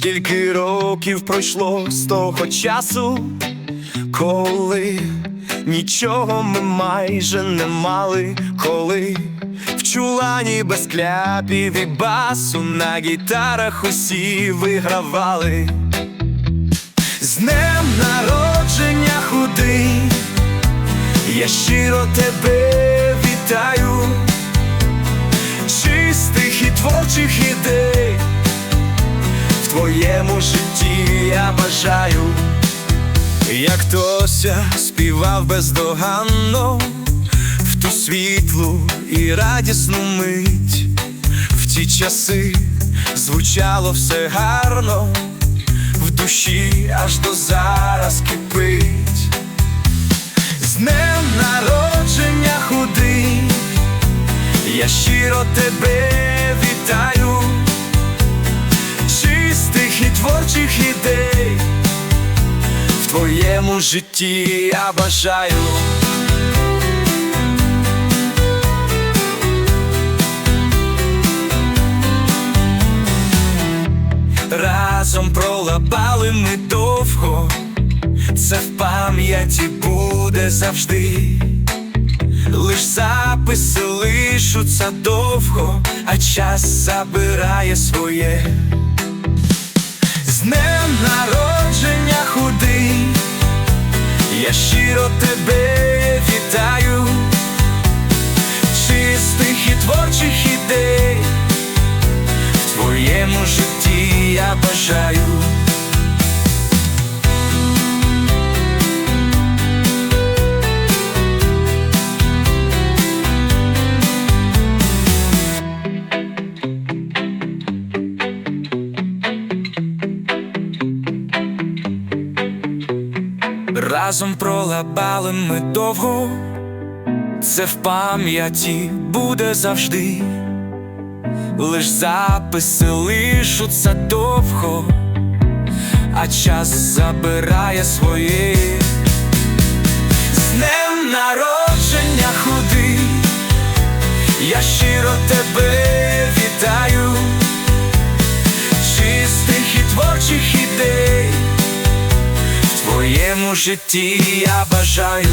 Скільки років пройшло з того часу, коли нічого ми майже не мали, коли в чулані без кляпів і басу на гітарах усі вигравали. З днем народження худий, я щиро тебе вітаю, чистих і творчих я бажаю, як Тося співав бездоганно в ту світлу і радісну мить, в ті часи звучало все гарно, в душі аж до зараз кипить. З днем народження худий, я щиро тебе вітаю. Чистих і творчих ідей в твоєму житті я бажаю. Разом пролабали ми довго, це в пам'яті буде завжди. Лиш записи лишуться довго, а час забирає своє. З днем народження худий, щиро тебе вітаю, чистих і творчих Разом пролабали ми довго, це в пам'яті буде завжди, лиш записи лишуться довго, а час забирає своє. З днем народження худий, я щиро тебе вітаю, чистих і творчих ідей твоєму житті я бажаю.